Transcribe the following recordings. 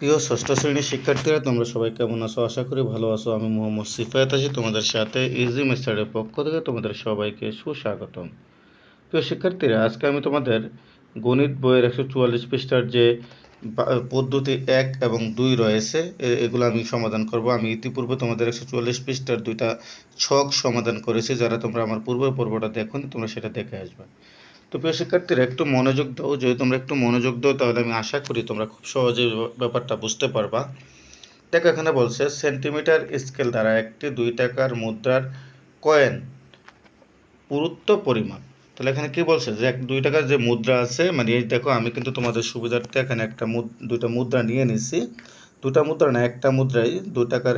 প্রিয় ষষ্ঠ শ্রেণির শিক্ষার্থীরা, তোমরা সবাই কেমন আছো? আশা করি ভালো আছো। আমি মোহাম্মদ সিফায়াত আছি তোমাদের সাথে ইজি মেস্টারের পক্ষ থেকে তোমাদের সবাইকে সুস্বাগতম। প্রিয় শিক্ষার্থীরা, আজকে আমি তোমাদের গণিত বইয়ের একশো চুয়াল্লিশ পৃষ্ঠার যে পদ্ধতি এক এবং দুই রয়েছে এগুলো আমি সমাধান করব। আমি ইতিপূর্বে তোমাদের একশো চুয়াল্লিশ পৃষ্ঠার দুইটা ছক সমাধান করেছি, যারা তোমরা আমার পূর্বের পর্বটা দেখো তোমরা সেটা দেখে আসবে। তো প্রিয় শিক্ষার্থীরা, একটু মনোযোগ দাও। যদি তোমরা একটু মনোযোগ দাও, তাহলে আমি আশা করি তোমরা খুব সহজে ব্যাপারটা বুঝতে পারবা। দেখো, এখানে বলছে, সেন্টিমিটার স্কেল দ্বারা একটি দুই টাকার মুদ্রার কয়েন পুরুত্ব পরিমাপ তাহলে এখানে কি বলছে? যে এক, দুই টাকার যে মুদ্রা আছে মানে এই দেখো, আমি কিন্তু তোমাদের সুবিধার্থে এখানে একটা দুইটা মুদ্রা নিয়ে নিছি। দুটা মুদ্রা না, একটা মুদ্রাই দু টাকার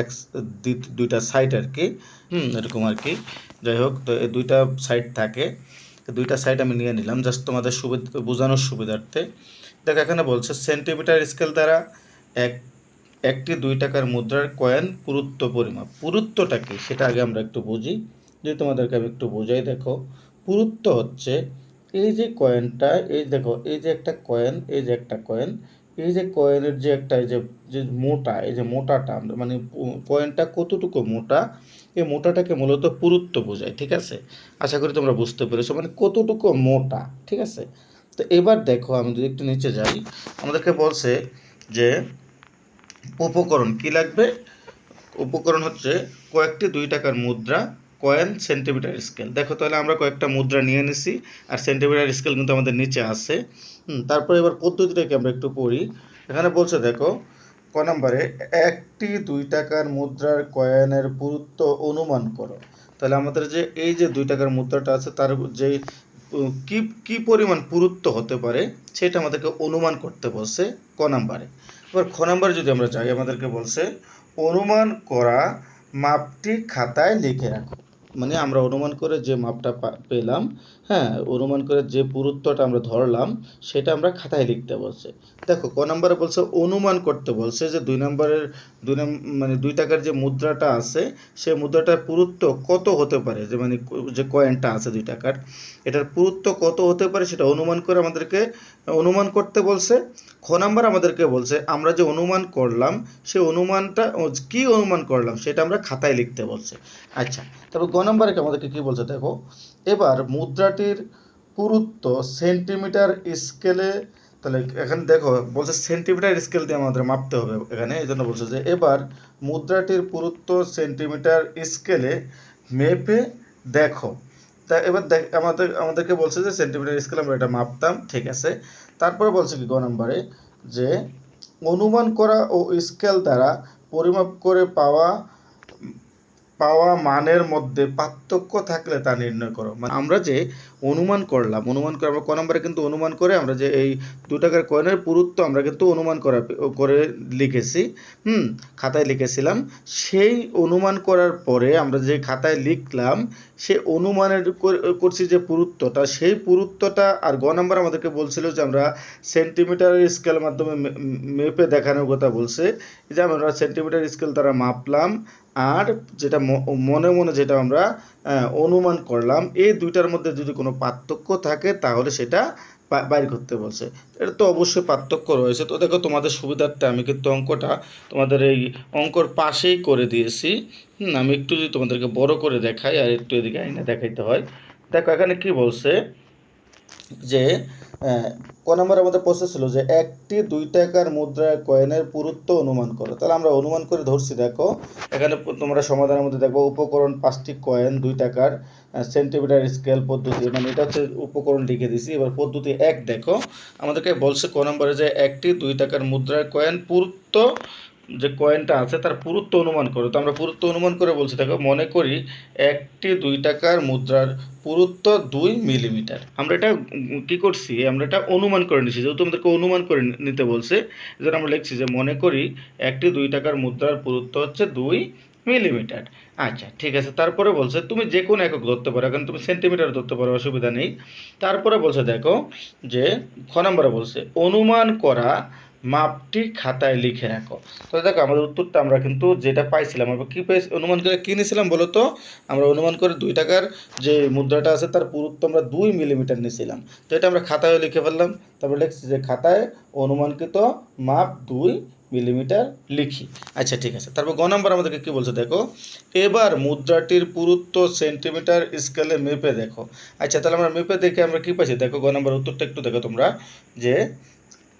এক দুইটা সাইড আর কি। হুম, এরকম আর কি। যাই হোক, তো এই দুইটা সাইড থাকে। দুইটা সাইড আমি নিয়ে নিলাম জাস্ট তোমাদের সুবিধা, বোঝানোর সুবিধার্থে। দেখো, এখানে বলছে সেন্টিমিটার স্কেল দ্বারা এক, একটি দুই টাকার মুদ্রার কয়েন পুরুত্ব পরিমাপ। পুরুত্বটা কি? সেটা আগে আমরা একটু বুঝি। যদি তোমাদেরকে আমি একটু বোঝাই, দেখো, পুরুত্ব হচ্ছে এই যে কয়েনটা এই দেখো, এই যে একটা কয়েন এই যে একটা কয়েন এই যে কয়েনের যে একটা, এই যে যে মোটা, এই যে মোটাটা আমরা মানে কয়েনটা কতটুকু মোটা, এই মোটাটাকে মূলত পুরুত্ব বোঝায়, ঠিক আছে? আশা করি তোমরা বুঝতে পেরেছ মানে কতটুকু মোটা, ঠিক আছে? তো এবার দেখো, আমি যদি একটু নিচে যাই, আমাদেরকে বলছে যে উপকরণ কি লাগবে? উপকরণ হচ্ছে কয়েকটি দুই টাকার মুদ্রা কয়েন সেন্টিমিটার স্কেল। দেখো তাহলে আমরা কয়েকটা মুদ্রা নিয়ে নিছি, আর সেন্টিমিটার স্কেল কিন্তু আমাদের নিচে আছে। তারপরে এবার পদ্ধতিটাকে আমরা একটু পড়ি। এখানে বলছে, দেখো, ক নম্বরে, একটি দুই টাকার মুদ্রার কয়েনের পুরুত্ব অনুমান করো। তাহলে আমাদের যে, এই যে দুই টাকার মুদ্রাটা আছে, তার যে কি কি পরিমাণ পুরুত্ব হতে পারে, সেটা আমাদেরকে অনুমান করতে বলছে ক নাম্বারে। এবার খ নাম্বারে যদি আমরা যাই, আমাদেরকে বলছে, অনুমান করা মাপটি খাতায় লিখে রাখো। মানে আমরা অনুমান করে যে মাপটা পেলাম হ্যাঁ অনুমান করে যে পুরুত্বটা আমরা ধরলাম, সেটা আমরা খাতায় লিখতে বলছে। দেখো, ক নম্বরে বলছে, অনুমান করতে বলছে যে দুই নম্বরের, দুই মানে দুই টাকার যে মুদ্রাটা আছে সেই মুদ্রাটার পুরুত্ব কত হতে পারে? যে মানে যে কয়েনটা আছে দুই টাকার, এটার পুরুত্ব কত হতে পারে সেটা অনুমান করে আমাদেরকে, অনুমান করতে বলছে। খ নাম্বার আমাদেরকে বলছে, আমরা যে অনুমান করলাম, সে অনুমানটা কি অনুমান করলাম, সেটা আমরা খাতায় লিখতে বলছে। আচ্ছা তবে গ নাম্বারে আমাদেরকে কি বলছে, দেখো এবার মুদ্রাটির পুরুত্ব সেন্টিমিটার স্কেলে, তাহলে এখানে দেখো, বলছে সেন্টিমিটার স্কেল দিয়ে আমাদের মাপতে হবে এখানে এই জন্য বলছে যে এবার মুদ্রাটির পুরুত্ব সেন্টিমিটার স্কেলে মেপে দেখো। তা এবার দেখ, আমাদের, আমাদেরকে বলছে যে সেন্টিমিটার স্কেল আমরা এটা মাপতাম, ঠিক আছে। তারপরে বলছে কি, গ নম্বরে, যে অনুমান করা ও স্কেল দ্বারা পরিমাপ করে পাওয়া পাওয়া মানের মধ্যে পার্থক্য থাকলে তা নির্ণয় করো। মানে আমরা যে অনুমান করলাম। অনুমান করে আমরা ক নম্বরে কিন্তু অনুমান করে আমরা যে এই দু টাকার কয়েনের পুরুত্ব আমরা কিন্তু অনুমান করা, করে লিখেছি, হুম, খাতায় লিখেছিলাম। সেই অনুমান করার পরে আমরা যে খাতায় লিখলাম, সে অনুমানের করছি যে পুরুত্বটা, সেই পুরুত্বটা আর গ নম্বর আমাদেরকে বলছিল যে আমরা সেন্টিমিটার স্কেলের মাধ্যমে মেপে দেখানোর কথা বলছে। যে আমরা সেন্টিমিটার স্কেল তারা মাপলাম আর যেটা মনে মনে যেটা আমরা অনুমান করলাম, এই দুইটার মধ্যে যদি কোনো পার্থক্য থাকে তাহলে সেটা বাইর করতে বলছে। এটা তো অবশ্যই পার্থক্য রয়েছে। তো দেখো তোমাদের সুবিধার্থে আমি কিন্তু অঙ্কটা তোমাদের এই অঙ্কর পাশেই করে দিয়েছি। হুম, আমি একটু যদি তোমাদেরকে বড় করে দেখাই আর একটু এদিকে আইনে দেখাইতে হয়। দেখো এখানে কি বলছে যে ক নম্বর আমাদের প্রশ্ন ছিল যে একটি দুই টাকার মুদ্রায় কয়েনের পুরুত্ব অনুমান করো। তাহলে আমরা অনুমান করে ধরছি, দেখো, এখানে তোমরা সমাধানের মধ্যে দেখব উপকরণ পাঁচটি কয়েন, দুই টাকার সেন্টিমিটার স্কেল পদ্ধতি মানে এটা হচ্ছে উপকরণ লিখে দিছি। এবার পদ্ধতি এক, দেখো, আমাদেরকে বলছে ক নম্বরে যে একটি দুই টাকার মুদ্রার কয়েন পুরুত্ব যে কয়েনটা আছে তার পুরুত্ব অনুমান করো। তো আমরা পুরুত্ব অনুমান করে বলছি, দেখো, মনে করি একটি, দুই টাকার মুদ্রার পুরুত্ব দুই মিলিমিটার আমরা এটা কি করছি? আমরা এটা অনুমান করে নিছি। যেহেতু আমাদেরকে অনুমান করে নিতে বলছে, এজন্য আমরা লিখছি যে মনে করি একটি, দুই টাকার মুদ্রার পুরুত্ব হচ্ছে দুই মিলিমিটার আচ্ছা ঠিক আছে। তারপরে বলছে, তুমি যে কোনো একক ধরতে পারো, এখন তুমি সেন্টিমিটার ধরতে পারো, অসুবিধা নেই। তারপরে বলছে, দেখো, যে খ নম্বরে বলছে, অনুমান করা মাপটি খাতায় লিখে রাখো। তো দেখো, আমাদের উত্তরটা আমরা কিন্তু যেটা পাইছিলাম, আমরা কী পেয়েছি, অনুমান করে কী নিয়েছিলাম বলো তো? আমরা অনুমান করে দুই টাকার যে মুদ্রাটা আছে, তার পুরুত্ব আমরা দুই মিলিমিটার নিয়েছিলাম তো এটা আমরা খাতায় লিখে ফেললাম। তারপর লিখছি যে খাতায় অনুমানকৃত মাপ দুই মিলিমিটার লিখি। আচ্ছা ঠিক আছে। তারপর গ নম্বর আমাদেরকে কী বলছে দেখো? এবার মুদ্রাটির পুরুত্ব সেন্টিমিটার স্কেলে মেপে দেখো। আচ্ছা তাহলে আমরা মেপে দেখে আমরা কী পাইছি? দেখো, গ নম্বর উত্তরটা একটু দেখো তোমরা। যে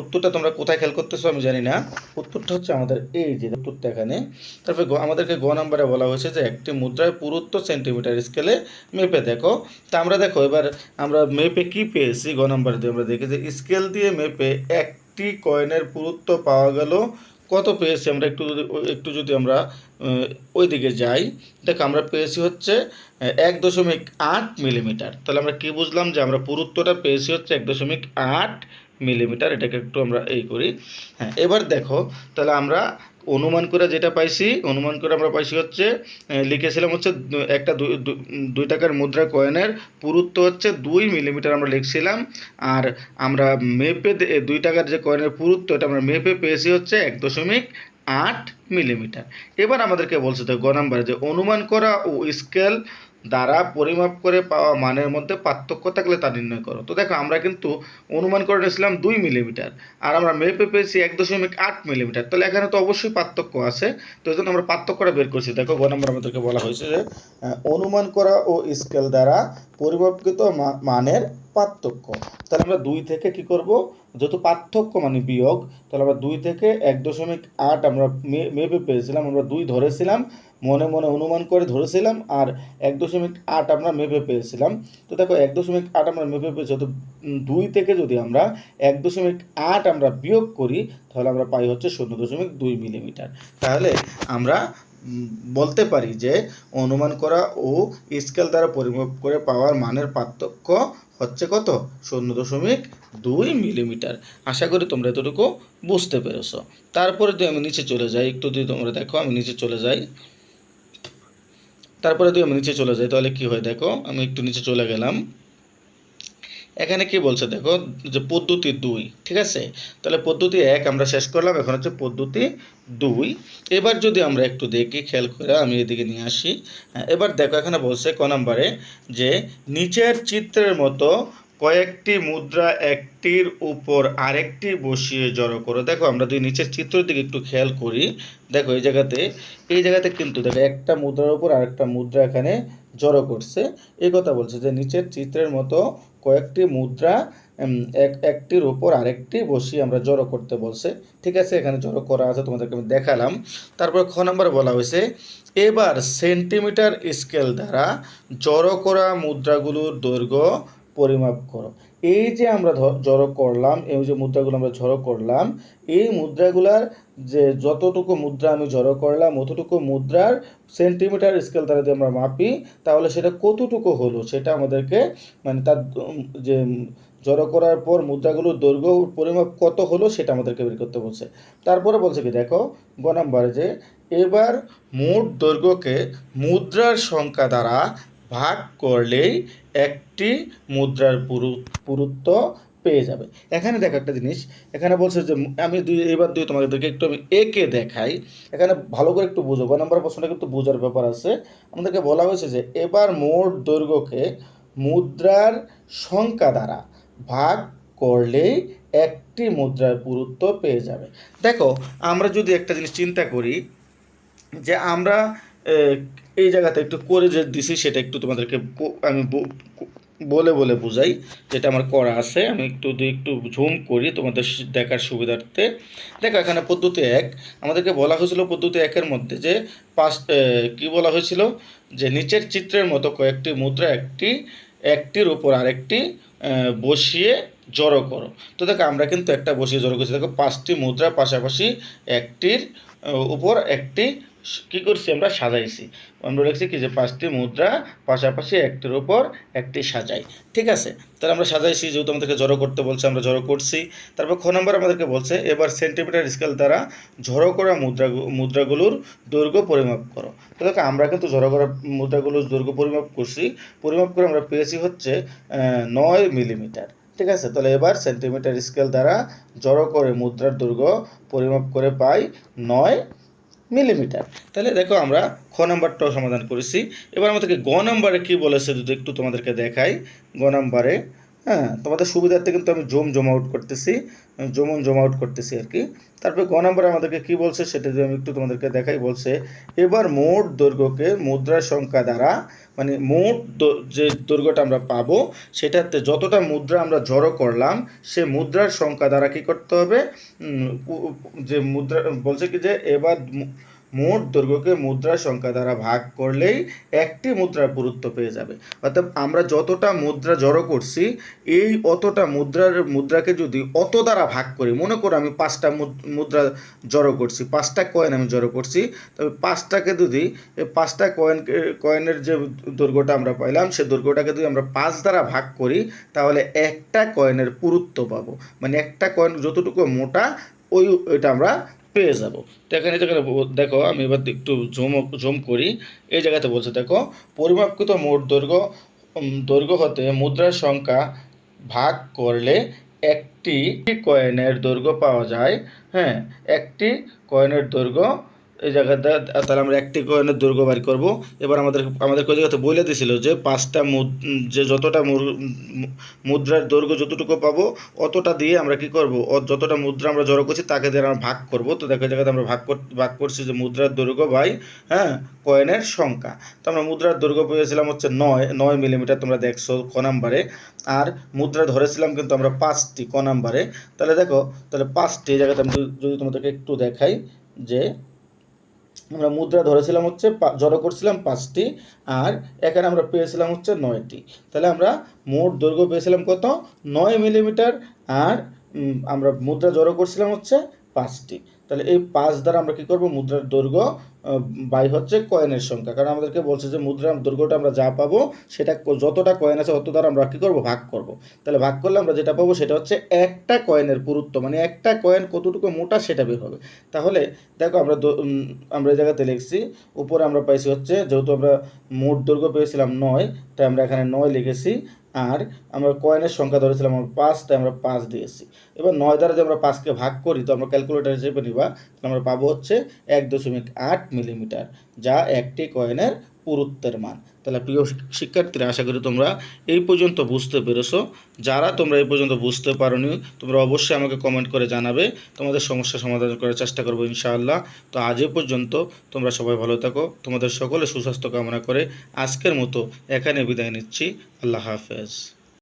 উত্তরটা তোমরা কোথায় খেয়াল করতেছো আমি জানি না। উত্তরটা হচ্ছে আমাদের এই যে উত্তরটা এখানে। তারপরে আমাদেরকে গ নাম্বারে বলা হয়েছে যে একটি মুদ্রায় পুরুত্ব সেন্টিমিটার স্কেলে মেপে দেখো। তা আমরা দেখো, এবার আমরা মেপে কি পেয়েছি? গ নম্বরে দিয়ে আমরা দেখি যে স্কেল দিয়ে মেপে একটি কয়েনের পুরুত্ব পাওয়া গেল। কত পেয়েছি? আমরা একটু যদি একটু যদি আমরা ওই দিকে যাই। দেখো, আমরা পেয়েছি হচ্ছে এক দশমিক আট মিলিমিটার। তাহলে আমরা কি বুঝলাম যে আমরা পুরুত্বটা পেয়েছি হচ্ছে এক দশমিক আট মিলিমিটার, এটাকে একটু আমরা এই করি। হ্যাঁ এবার দেখো, তাহলে আমরা অনুমান করে যেটা পাইছি, অনুমান করে আমরা পাইছি হচ্ছে লিখেছিলাম হচ্ছে একটা দুই- টাকার মুদ্রা কয়েনের পুরুত্ব হচ্ছে দুই মিলিমিটার আমরা লিখছিলাম, আর আমরা মেপে দুই টাকার যে কয়েনের পুরুত্ব, এটা আমরা মেপে পেয়েছি হচ্ছে এক দশমিক আট মিলিমিটার। এবার আমাদেরকে বলছে তো গ নাম্বারে যে অনুমান করা ও স্কেল দ্বারা পরিমাপ করে পাওয়া মানের মধ্যে পার্থক্য থাকলে তা নির্ণয় করো। তো দেখো, আমরা কিন্তু অনুমান করে নিয়েছিলাম দুই মিলিমিটার, আর আমরা মেপে পেয়েছি এক দশমিক আট মিলিমিটার। তাহলে এখানে তো অবশ্যই পার্থক্য আছে। তো এই জন্য আমরা পার্থক্যটা বের করছি। দেখো, গ নম্বর আমাদেরকে বলা হয়েছে যে অনুমান করা ও স্কেল দ্বারা পরিমাপকৃত মানের পার্থক্য। তাহলে আমরা দুই থেকে কি করব? যেহেতু পার্থক্য মানে বিয়োগ, তাহলে আমরা দুই থেকে এক দশমিক আট আমরা মেপে পেয়েছিলাম, আমরা দুই ধরেছিলাম মনে মনে অনুমান করে ধরেছিলাম আর এক দশমিক আট আমরা মেপে পেয়েছিলাম। তো দেখো, এক দশমিক আট আমরা মেপে পেয়েছি তো দুই থেকে যদি আমরা এক দশমিক আট আমরা বিয়োগ করি, তাহলে আমরা পাই হচ্ছে শূন্য দশমিক দুই মিলিমিটার। তাহলে আমরা বলতে পারি যে অনুমান করা ও স্কেল দ্বারা পরিমাপ করে পাওয়ার মানের পার্থক্য হচ্ছে কত? শূন্য দশমিক দুই মিলিমিটার। আশা করি তোমরা এতটুকু বুঝতে পেরেছ। তারপরে যদি আমি নিচে চলে যাই, একটু যদি তোমরা দেখো, আমি নিচে চলে যাই। তারপরে যদি আমি নিচে চলে যাই তাহলে কি হয় দেখো আমি একটু নিচে চলে গেলাম। এখানে কি বলছে দেখো যে পদ্ধতি দুই ঠিক আছে? তাহলে পদ্ধতি এক আমরা শেষ করলাম এখন হচ্ছে পদ্ধতি দুই। এবার যদি আমরা একটু দেখি খেয়াল করে আমি এদিকে নিয়ে আসি। হ্যাঁ, এবার দেখো এখানে বলছে ক নম্বরে যে নিচের চিত্রের মতো কয়েকটি মুদ্রা একটির উপর আরেকটি বসিয়ে জড়ো করো। দেখো, আমরা যদি নিচের চিত্রের দিকে একটু খেয়াল করি, দেখো এই জায়গাতে এই জায়গাতে কিন্তু দেখো একটা মুদ্রার উপর আরেকটা মুদ্রা এখানে জড়ো করছে। এই কথা বলছে যে নিচের চিত্রের মতো কয়েকটি মুদ্রা এক, একটির উপর আরেকটি বসিয়ে আমরা জড়ো করতে বলছে। ঠিক আছে, এখানে জড়ো করা আছে, তোমাদেরকে আমি দেখালাম। তারপর খ নম্বরে বলা হয়েছে, এবার সেন্টিমিটার স্কেল দ্বারা জড়ো করা মুদ্রাগুলোর দৈর্ঘ্য পরিমাপ করো। এই যে আমরা জড়ো করলাম, এই যে মুদ্রাগুলো আমরা জড়ো করলাম, এই মুদ্রাগুলার যে যতটুকু মুদ্রা আমি জড়ো করলাম, অতটুকু মুদ্রার সেন্টিমিটার স্কেল দ্বারা যদি আমরা মাপি, তাহলে সেটা কতটুকু হলো সেটা আমাদেরকে মানে তার যে জড়ো করার পর মুদ্রাগুলোর দৈর্ঘ্য পরিমাপ কত হলো সেটা আমাদেরকে বের করতে বলছে। তারপরে বলছে কি, দেখো, গ নাম্বারে যে, এবার মোট দৈর্ঘ্যকে মুদ্রার সংখ্যা দ্বারা ভাগ করলেই একটি মুদ্রার পুরু, পুরুত্ব পেয়ে যাবে। এখানে দেখো একটা জিনিস, এখানে বলছে যে আমি দুই, এবার দুই তোমাদেরকে একটু আমি একে দেখাই। এখানে ভালো করে একটু বুঝো, গ নম্বর প্রশ্নটা কিন্তু বোঝার ব্যাপার আছে। আমাদেরকে বলা হয়েছে যে এবার মোট দৈর্ঘ্যকে মুদ্রার সংখ্যা দ্বারা ভাগ করলেই একটি মুদ্রার পুরুত্ব পেয়ে যাবে। দেখো, আমরা যদি একটা জিনিস চিন্তা করি যে আমরা এই জায়গাতে একটু করে যে দিছি, সেটা একটু তোমাদেরকে আমি বলে বলে বুঝাই, যেটা আমার করা আছে। আমি একটু একটু ঝুম করি তোমাদের দেখার সুবিধার্থে। দেখো, এখানে পদ্ধতি এক। আমাদেরকে বলা হয়েছিল পদ্ধতি একের মধ্যে যে, পাঁচ কি বলা হয়েছিল? যে নিচের চিত্রের মতো কয়েকটি মুদ্রা একটি, একটির উপর আরেকটি বসিয়ে জড়ো করো। তো দেখো, আমরা কিন্তু একটা বসিয়ে জড়ো করছি। দেখো, পাঁচটি মুদ্রা পাশাপাশি একটির উপর একটি কি করছি আমরা? সাজাইছি। আমরা লিখছি কি যে পাঁচটি মুদ্রা, পাশাপাশি একটির উপর একটি সাজাই। ঠিক আছে? তাহলে আমরা সাজাইছি, যেহেতু আমাদেরকে জড়ো করতে বলছে, আমরা জড়ো করছি। তারপর খ নম্বর আমাদেরকে বলছে, এবার সেন্টিমিটার স্কেল দ্বারা জড়ো করা মুদ্রা মুদ্রাগুলোর দৈর্ঘ্য পরিমাপ করো। তো দেখো, আমরা কিন্তু জড়ো করা মুদ্রাগুলোর দৈর্ঘ্য পরিমাপ করছি। পরিমাপ করে আমরা পেয়েছি হচ্ছে নয় মিলিমিটার। ঠিক আছে? তাহলে এবার সেন্টিমিটার স্কেল দ্বারা জড়ো করে মুদ্রার দৈর্ঘ্য পরিমাপ করে পাই নয় মিলিমিটার। তাহলে দেখো আমরা খ নাম্বারটাও সমাধান করেছি। এবার আমাদেরকে গ নাম্বারে কী বলেছে যদি একটু তোমাদেরকে দেখাই। গ নাম্বারে হ্যাঁ তোমাদের সুবিধার্থে কিন্তু আমি জম জম আউট করতেছি জমন জম আউট করতেছি আর কি। তারপরে গ নাম্বারে আমাদেরকে কী বলছে সেটা যদি আমি একটু তোমাদেরকে দেখাই, বলছে, এবার মোট দৈর্ঘ্যকে মুদ্রা সংখ্যা দ্বারা মানে মোট যে দৈর্ঘ্যটা আমরা পাবো, সেটাতে যতটা মুদ্রা আমরা জড়ো করলাম, সে মুদ্রার সংখ্যা দ্বারা কি করতে হবে? যে মুদ্রা, বলছে কি যে এবার মোট দৈর্ঘ্যকে মুদ্রার সংখ্যা দ্বারা ভাগ করলেই একটি মুদ্রার পুরুত্ব পেয়ে যাবে। অর্থাৎ আমরা যতটা মুদ্রা জড়ো করছি, এই অতটা মুদ্রার, মুদ্রাকে যদি অত দ্বারা ভাগ করি, মনে করো আমি পাঁচটা মুদ- মুদ্রা জড়ো করছি, পাঁচটা কয়েন আমি জড়ো করছি, তবে পাঁচটাকে যদি পাঁচটা কয়েন কয়েনের যে দৈর্ঘ্যটা আমরা পাইলাম, সে দৈর্ঘ্যটাকে যদি আমরা পাঁচ দ্বারা ভাগ করি, তাহলে একটা কয়েনের পুরুত্ব পাবো। মানে একটা কয়েন যতটুকু মোটা, ওই ওইটা আমরা পেয়ে যাব। তো এখানে যেখানে দেখো, আমি এবার একটু জুম জুম করি। এই জায়গাতে বলছে, দেখো, পরিমাপকৃত মোট দৈর্ঘ্য দৈর্ঘ্য হতে মুদ্রার সংখ্যা ভাগ করলে একটি কয়েনের দৈর্ঘ্য পাওয়া যায়। হ্যাঁ একটি কয়েনের দৈর্ঘ্য এই জায়গাতে তাহলে আমরা একটি কয়েনের দৈর্ঘ্য বের করব। এবার আমাদের আমাদের ওই জায়গাতে বলে দিছিল যে পাঁচটা যে যতটা মুদ্রার দৈর্ঘ্য যতটুকু পাবো, অতটা দিয়ে আমরা কি করব? যতটা মুদ্রা আমরা জড়ো করছি, তাকে দিয়ে আমরা ভাগ করব। তো দেখো জায়গাতে আমরা ভাগ ভাগ করছি যে মুদ্রার দৈর্ঘ্য বাই হ্যাঁ কয়েনের সংখ্যা। তো আমরা মুদ্রার দৈর্ঘ্য পেয়েছিলাম হচ্ছে নয় নয় মিলিমিটার তোমরা দেখছ ক নাম্বারে। আর মুদ্রা ধরেছিলাম কিন্তু আমরা পাঁচটি ক নাম্বারে। তাহলে দেখো, তাহলে পাঁচটি জায়গাতে আমি যদি তোমাদেরকে একটু দেখাই যে আমরা মুদ্রা ধরেছিলাম হচ্ছে জড়ো করছিলাম পাঁচটি, আর এখানে আমরা পেয়েছিলাম হচ্ছে নয়টি। তাহলে আমরা মোট দৈর্ঘ্য পেয়েছিলাম কত? নয় মিলিমিটার, আর আমরা মুদ্রা জড়ো করছিলাম হচ্ছে পাঁচটি। তাহলে এই পাঁচ দ্বারা আমরা কি করব? মুদ্রার দৈর্ঘ্য বাই হচ্ছে কয়েনের সংখ্যা। কারণ আমাদেরকে বলছে যে মুদ্রার দৈর্ঘ্যটা আমরা যা পাবো, সেটা যতটা কয়েন আছে অত দ্বারা আমরা কী করব? ভাগ করব। তাহলে ভাগ করলে আমরা যেটা পাবো, সেটা হচ্ছে একটা কয়েনের পুরুত্ব। মানে একটা কয়েন কতটুকু মোটা, সেটা বের হবে। তাহলে দেখো আমরা আমরা এই জায়গাতে লিখছি, উপরে আমরা পাইছি হচ্ছে, যেহেতু আমরা মোট দৈর্ঘ্য পেয়েছিলাম নয়, তাই আমরা এখানে নয় লিখেছি। আর আমরা কয়েনের সংখ্যা ধরেছিলাম, আমরা পাঁচ তাই আমরা পাঁচ দিয়েছি। এবার নয় দ্বারা যদি আমরা পাঁচকে ভাগ করি, তো আমরা ক্যালকুলেটার হিসেবে নিবা, তাহলে আমরা পাবো হচ্ছে এক দশমিক আট মিলিমিটার যা একটি কয়েনের পুরুত্বের মান। তাহলে প্রিয় শিক- শিক্ষার্থীরা, আশা করি তোমরা এই পর্যন্ত বুঝতে পেরেছ। যারা তোমরা এই পর্যন্ত বুঝতে পারোনি, তোমরা অবশ্যই আমাকে কমেন্ট করে জানাবে। তোমাদের সমস্যা সমাধান করার চেষ্টা করব ইনশাআল্লাহ। তো আজ এ পর্যন্ত তোমরা সবাই ভালো থাকো। তোমাদের সকলে সুস্বাস্থ্য কামনা করে আজকের মতো এখানে বিদায় নিচ্ছি। আল্লাহ হাফেজ।